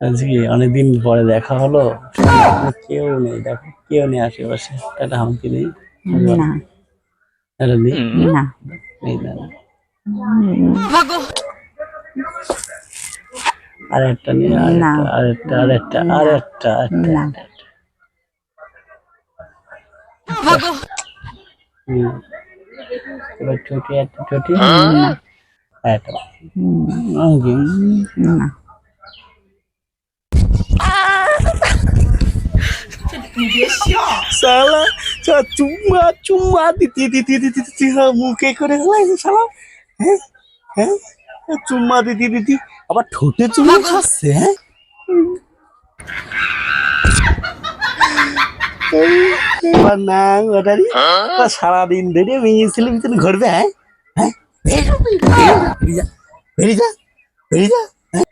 আজকে অনেকদিন পরে দেখা হলো। কেউ নেই দেখো কেউ নেই আশেপাশে। একটা হামকি নেই। না। একটা নেই। আর একটা নেই না। আর একটা আর একটা আর একটা আর একটা না। হুম। এবার ছোটি একটা ছোটি না একটা হামকি না শালা চা চুম্মা চুম্মা দিতি দিতি দিতি দিতি হ্যাঁ করে ফেলাইছে হ্যাঁ হ্যাঁ চুম্মা দিতি দিতি আবার ঠোঁটে চুম্মা খাচ্ছে হ্যাঁ সারাদিন ধরে মেয়ে ছেলে ভিতরে ঘুরবে হ্যাঁ বেরিয়ে যা বেরিয়ে যা হ্যাঁ?